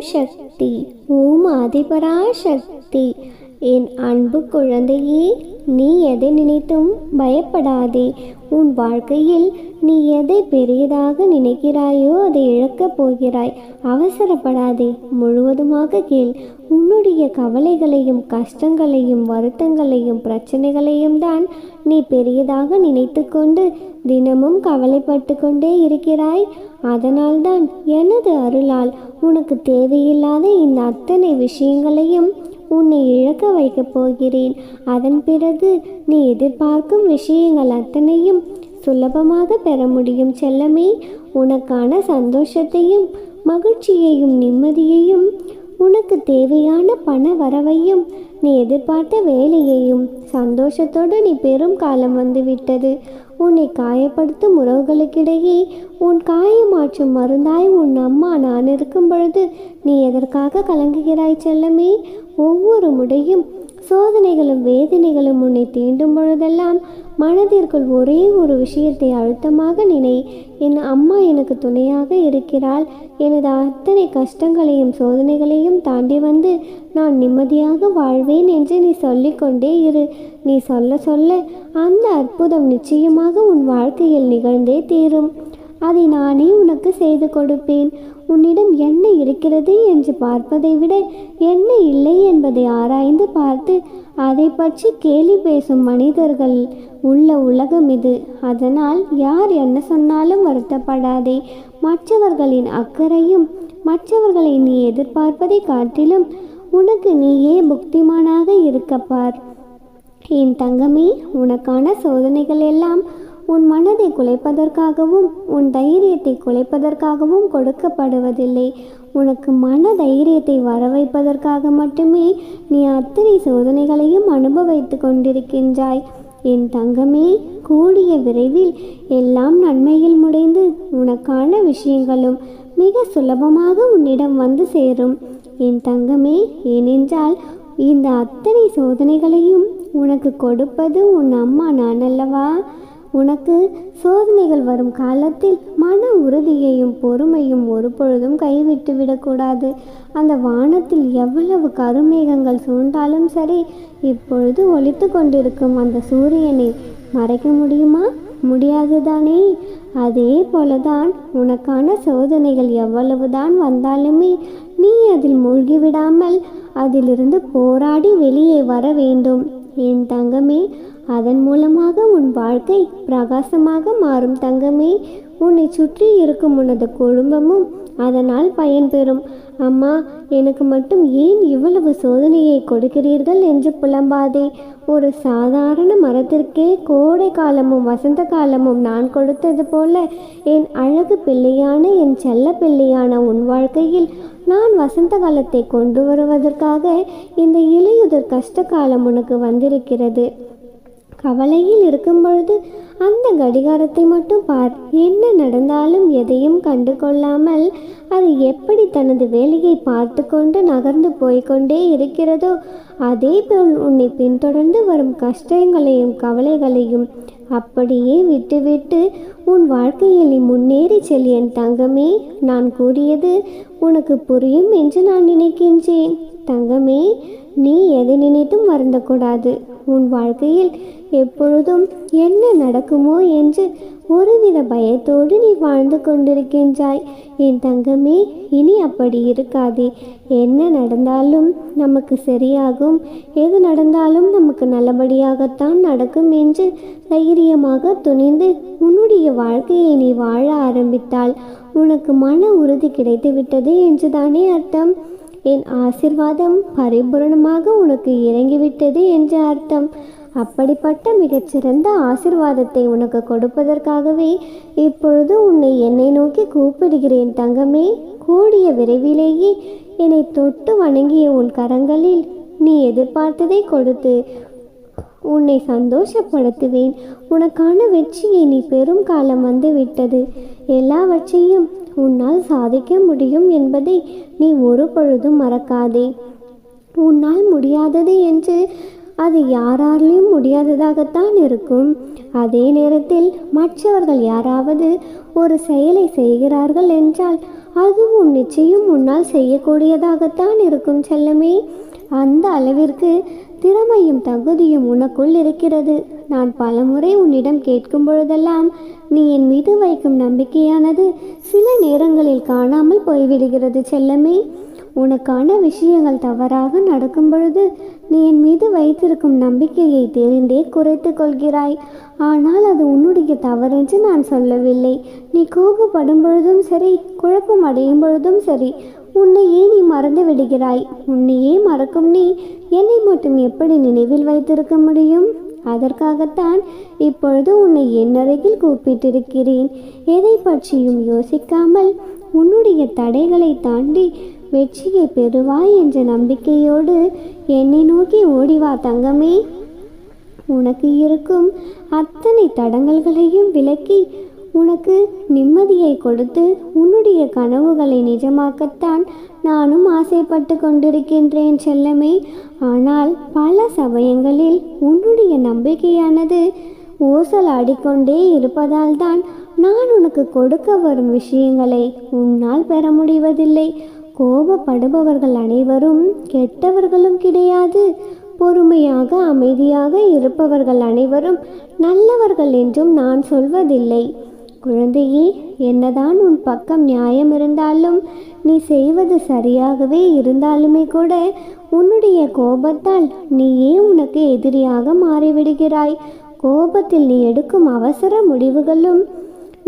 சக்தி ஓம் ஆதிபரா சக்தி என் அன்பு குழந்தையே நீ எதை நினைத்தும் பயப்படாதே. உன் வாழ்க்கையில் நீ எதை பெரியதாக நினைக்கிறாயோ அதை இழக்கப் போகிறாய். அவசரப்படாதே. முழுவதுமாக கேள். உன்னுடைய கவலைகளையும் கஷ்டங்களையும் வருத்தங்களையும் பிரச்சனைகளையும் தான் நீ பெரியதாக நினைத்து கொண்டு தினமும் கவலைப்பட்டு கொண்டே இருக்கிறாய். அதனால்தான் எனது அருளால் உனக்கு தேவையில்லாத இந்த அத்தனை விஷயங்களையும் உன்னை இழக்க வைக்கப் போகிறேன். அதன் பிறகு நீ எதிர்பார்க்கும் விஷயங்கள் அத்தனையும் சுலபமாக பெற முடியும் செல்லமே. உனக்கான சந்தோஷத்தையும் மகிழ்ச்சியையும் நிம்மதியையும் உனக்கு தேவையான பண வரவையும் நீ எதிர்பார்த்த வேலையையும் சந்தோஷத்தோடு நீ பெரும் காலம் வந்துவிட்டது. உன்னை காயப்படுத்தும் உறவுகளுக்கிடையே உன் காயமாற்றும் மருந்தாய் உன் அம்மா நான் இருக்கும் பொழுது நீ எதற்காக கலங்குகிறாய் செல்லமே? ஒவ்வொரு முடையும் சோதனைகளும் வேதனைகளும் உன்னை தீண்டும் பொழுதெல்லாம் மனதிற்குள் ஒரே ஒரு விஷயத்தை அழுத்தமாக நினை. என் அம்மா எனக்கு துணையாக இருக்கிறாள். எனது அத்தனை கஷ்டங்களையும் சோதனைகளையும் தாண்டி வந்து நான் நிம்மதியாக வாழ்வேன் என்று நீ சொல்லிக்கொண்டே இரு. நீ சொல்ல சொல்ல அந்த அற்புதம் நிச்சயமாக உன் வாழ்க்கையில் நிகழ்ந்தே தீரும். அதை நானே உனக்கு செய்து கொடுப்பேன். உன்னிடம் என்ன இருக்கிறது என்று பார்ப்பதை விட என்ன இல்லை என்பதை ஆராய்ந்து பார்த்து அதை பற்றி கேலி பேசும் மனிதர்கள் உள்ள உலகம் இது. அதனால் யார் என்ன சொன்னாலும் வருத்தப்படாதே. மற்றவர்களின் அக்கறையும் மற்றவர்களை நீ எதிர்பார்ப்பதை காட்டிலும் உனக்கு நீயே புக்திமானாக இருக்கப்பார் என் தங்கமே உனக்கான சோதனைகள் எல்லாம் உன் மனதை குலைப்பதற்காகவும் உன் தைரியத்தை குலைப்பதற்காகவும் கொடுக்கப்படுவதில்லை. உனக்கு மன தைரியத்தை வர வைப்பதற்காக மட்டுமே நீ அத்தனை சோதனைகளையும் அனுபவித்து கொண்டிருக்கின்றாய். என் தங்கமே கூடிய விரைவில் எல்லாம் நன்மையில் முடிந்து உனக்கான விஷயங்களும் மிக சுலபமாக உன்னிடம் வந்து சேரும். என் தங்கமே ஏனென்றால் இந்த அத்தனை சோதனைகளையும் உனக்கு கொடுப்பது உன் அம்மா நான் அல்லவா உனக்கு சோதனைகள் வரும் காலத்தில் மன உறுதியையும் பொறுமையும் ஒரு பொழுதும் கைவிட்டு விடக்கூடாது. அந்த வானத்தில் எவ்வளவு கருமேகங்கள் சூழ்ந்தாலும் சரி இப்பொழுது ஒழித்து கொண்டிருக்கும் அந்த சூரியனை மறைக்க முடியுமா? முடியாதுதானே. அதே போலதான் உனக்கான சோதனைகள் எவ்வளவுதான் வந்தாலுமே நீ அதில் மூழ்கிவிடாமல் அதிலிருந்து போராடி வெளியே வர வேண்டும். என் தங்கமே அதன் மூலமாக உன் வாழ்க்கை பிரகாசமாக மாறும் தங்கமே. உன்னை சுற்றி இருக்கும் உனது குடும்பமும் அதனால் பயன்பெறும். அம்மா எனக்கு மட்டும் ஏன் இவ்வளவு சோதனையை கொடுக்கிறீர்கள் என்று புலம்பாதே. ஒரு சாதாரண மரத்திற்கே கோடை காலமும் வசந்த காலமும் நான் கொடுத்தது போல என் அழகு பிள்ளையான என் செல்ல பிள்ளையான உன் வாழ்க்கையில் நான் வசந்த காலத்தை கொண்டு வருவதற்காக இந்த இலையுதிர் கஷ்ட காலம் உனக்கு வந்திருக்கிறது. கவலையில் இருக்கும் பொழுது அந்த கடிகாரத்தை மட்டும் பார். என்ன நடந்தாலும் எதையும் கண்டு கொள்ளாமல் அது எப்படி தனது வேலையை பார்த்து கொண்டு நகர்ந்து போய்க்கொண்டே இருக்கிறதோ அதே போல் உன்னை பின்தொடர்ந்து வரும் கஷ்டங்களையும் கவலைகளையும் அப்படியே விட்டுவிட்டு உன் வாழ்க்கையில் முன்னேறி செல் என் தங்கமே. நான் கூறியது உனக்கு புரியும் என்று நான் நினைக்கின்றேன். தங்கமே நீ எதை நினைத்தும் வருந்தக்கூடாது. உன் வாழ்க்கையில் எப்பொழுதும் என்ன நடக்கும் என்று ஒருவித பயத்தோடு நீ வாழ்ந்து கொண்டிருக்கின்றாய். என் தங்கமே இனி அப்படி இருக்காதே. என்ன நடந்தாலும் நமக்கு சரியாகும். எது நடந்தாலும் நமக்கு நல்லபடியாகத்தான் நடக்கும் என்று தைரியமாக துணிந்து உன்னுடைய வாழ்க்கையை நீ வாழ ஆரம்பித்தால் உனக்கு மன உறுதி கிடைத்து விட்டது என்றுதானே அர்த்தம்? என் ஆசிர்வாதம் பரிபூரணமாக உனக்கு இறங்கிவிட்டது என்று அர்த்தம். அப்படிப்பட்ட மிகச்சிறந்த ஆசிர்வாதத்தை உனக்கு கொடுப்பதற்காகவே இப்பொழுது உன்னை என்னை நோக்கி கூப்பிடுகிறேன் தங்கமே. கூடிய விரைவிலேயே என்னை தொட்டு வணங்கிய உன் கரங்களில் நீ எதிர்பார்த்ததை கொடுத்து உன்னை சந்தோஷப்படுத்துவேன். உனக்கான வெற்றியை நீ பெரும் காலம் வந்து விட்டது எல்லாவற்றையும் உன்னால் சாதிக்க முடியும் என்பதை நீ ஒரு பொழுதும் மறக்காதே. உன்னால் முடியாதது என்று அது யாராலையும் முடியாததாகத்தான் இருக்கும். அதே நேரத்தில் மற்றவர்கள் யாராவது ஒரு செயலை செய்கிறார்கள் என்றால் அதுவும் நிச்சயம் உன்னால் செய்யக்கூடியதாகத்தான் இருக்கும் செல்லமே. அந்த அளவிற்கு திறமையும் தகுதியும் உனக்குள் இருக்கிறது. நான் பலமுறை உன்னிடம் கேட்கும் பொழுதெல்லாம் நீ என் மீது வைக்கும் நம்பிக்கையானது சில நேரங்களில் காணாமல் போய்விடுகிறது செல்லமே. உனக்கான விஷயங்கள் தவறாக நடக்கும் பொழுது நீ என் மீது வைத்திருக்கும் நம்பிக்கையை தெரிந்தே குறைத்து கொள்கிறாய். ஆனால் அது உன்னுடைய தவறென்று நான் சொல்லவில்லை. நீ கோபப்படும் பொழுதும் சரி குழப்பம் அடையும் பொழுதும் சரி உன்னையே நீ மறந்து விடுகிறாய்? உன்னையே மறக்கும் நீ என்னை மட்டும் எப்படி நினைவில் வைத்திருக்க முடியும்? அதற்காகத்தான் இப்பொழுது உன்னை என்னருகில் கூப்பிட்டிருக்கிறேன். எதை பற்றியும் யோசிக்காமல் உன்னுடைய தடைகளை தாண்டி வெற்றியை பெறுவாய் என்ற நம்பிக்கையோடு என்னை நோக்கி ஓடிவா தங்கமே. உனக்கு இருக்கும் அத்தனை தடங்கல்களையும் விலக்கி உனக்கு நிம்மதியை கொடுத்து உன்னுடைய கனவுகளை நிஜமாக்கத்தான் நானும் ஆசைப்பட்டு கொண்டிருக்கின்றேன் செல்லமே. ஆனால் பல சமயங்களில் உன்னுடைய நம்பிக்கையானது ஊசலாடிக்கொண்டே இருப்பதால் தான் நான் உனக்கு கொடுக்க வரும் விஷயங்களை உன்னால் பெற முடிவதில்லை. கோபப்படுபவர்கள் அனைவரும் கெட்டவர்களும் கிடையாது. பொறுமையாக அமைதியாக இருப்பவர்கள் அனைவரும் நல்லவர்கள் என்றும் நான் சொல்வதில்லை. குழந்தையே என்னதான் உன் பக்கம் நியாயம் இருந்தாலும் நீ செய்வது சரியாகவே இருந்தாலுமே கூட உன்னுடைய கோபத்தால் நீயே உனக்கு எதிரியாக மாறிவிடுகிறாய். கோபத்தில் நீ எடுக்கும் அவசர முடிவுகளும்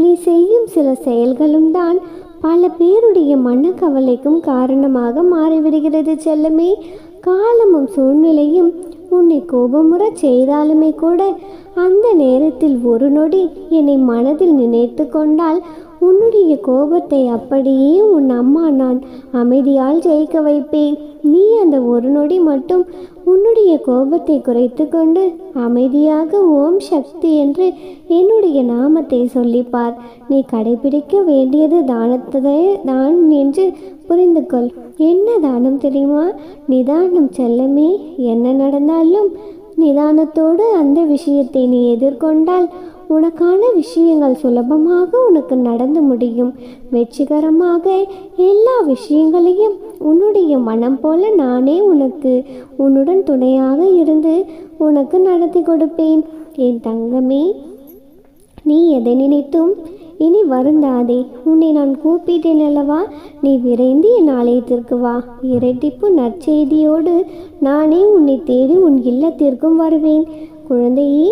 நீ செய்யும் சில செயல்களும் தான் பல பேருடைய மனக்கவலைக்கும் காரணமாக மாறிவிடுகிறது செல்லமே. காலமும் சூழ்நிலையும் உன்னை கோபமுற செய்தாலுமே கூட அந்த நேரத்தில் ஒரு நொடி என்னை மனதில் நினைத்து கொண்டால் உன்னுடைய கோபத்தை அப்படியே உன் அம்மா நான் அமைதியால் ஜெயிக்க வைப்பேன். நீ அந்த ஒரு நொடி மட்டும் உன்னுடைய கோபத்தை குறைத்து கொண்டு அமைதியாக ஓம் சக்தி என்று என்னுடைய நாமத்தை சொல்லிப்பார். நீ கடைபிடிக்க வேண்டியது தானத்ததே தான் என்று புரிந்து கொள். என்ன தானம் தெரியுமா? நிதானம் செல்லமே. என்ன நடந்தாலும் நிதானத்தோடு அந்த விஷயத்தை நீ எதிர்கொண்டால் உனக்கான விஷயங்கள் சுலபமாக உனக்கு நடந்து முடியும். வெற்றிகரமாக எல்லா விஷயங்களையும் உன்னுடைய மனம் போல நானே உனக்கு உன்னுடன் துணையாக இருந்து உனக்கு நடத்தி கொடுப்பேன். என் தங்கமே நீ எதை நினைத்தும் இனி வருந்தாதே. உன்னை நான் கூப்பிட்டேன் அல்லவா? நீ விரைந்து என் ஆலயத்திற்கு வா. இரட்டிப்பு நற்செய்தியோடு நானே உன்னை தேடி உன் இல்லத்திற்கும் வருவேன். குழந்தையே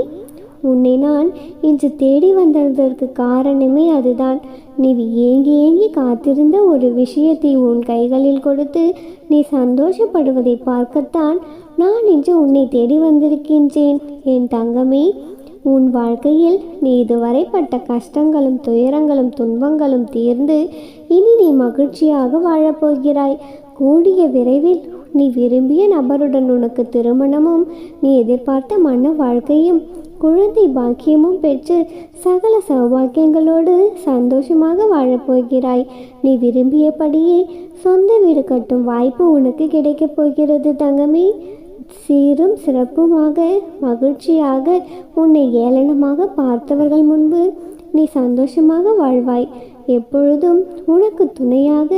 உன்னை நான் இன்று தேடி வந்ததற்கு காரணமே அதுதான். நீ ஏங்கி ஏங்கி காத்திருந்த ஒரு விஷயத்தை உன் கைகளில் கொடுத்து நீ சந்தோஷப்படுவதை பார்க்கத்தான் நான் இன்று உன்னை தேடி வந்திருக்கின்றேன். என் தங்கமே உன் வாழ்க்கையில் நீ இதுவரை பட்ட கஷ்டங்களும் துயரங்களும் துன்பங்களும் தீர்ந்து இனி நீ மகிழ்ச்சியாக வாழப்போகிறாய். கூடிய விரைவில் நீ விரும்பிய நபருடன் உனக்கு திருமணமும் நீ எதிர்பார்த்த மன வாழ்க்கையும் குழந்தை பாக்கியமும் பெற்று சகல சௌபாக்கியங்களோடு சந்தோஷமாக வாழப்போகிறாய். நீ விரும்பியபடியே சொந்த வீடு கட்டும் வாய்ப்பு உனக்கு கிடைக்கப் போகிறது தங்கமே. சீரும் சிறப்புமாக மகிழ்ச்சியாக உன்னை ஏளனமாக பார்த்தவர்கள் முன்பு நீ சந்தோஷமாக வாழ்வாய். எப்பொழுதும் உனக்கு துணையாக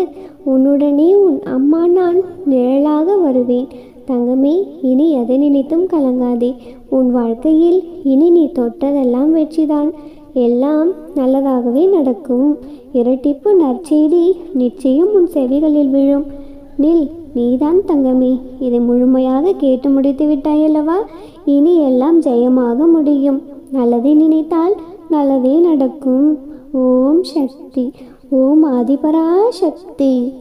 உன்னுடனே உன் அம்மா நான் நிழலாக வருவேன். தங்கமே இனி எதை நினைத்தும் கலங்காதே. உன் வாழ்க்கையில் இனி நீ தொட்டதெல்லாம் வெற்றிதான். எல்லாம் நல்லதாகவே நடக்கும். இரட்டிப்பு நற்செய்தி நிச்சயம் உன் செவிகளில் விழும். நில் நீதான் தங்கமே. இதை முழுமையாக கேட்டு முடித்து விட்டாயல்லவா இனி எல்லாம் ஜெயமாக முடியும். நல்லதை நினைத்தால் நல்லதே நடக்கும். ஓம் சக்தி. ஓம் ஆதிபரா சக்தி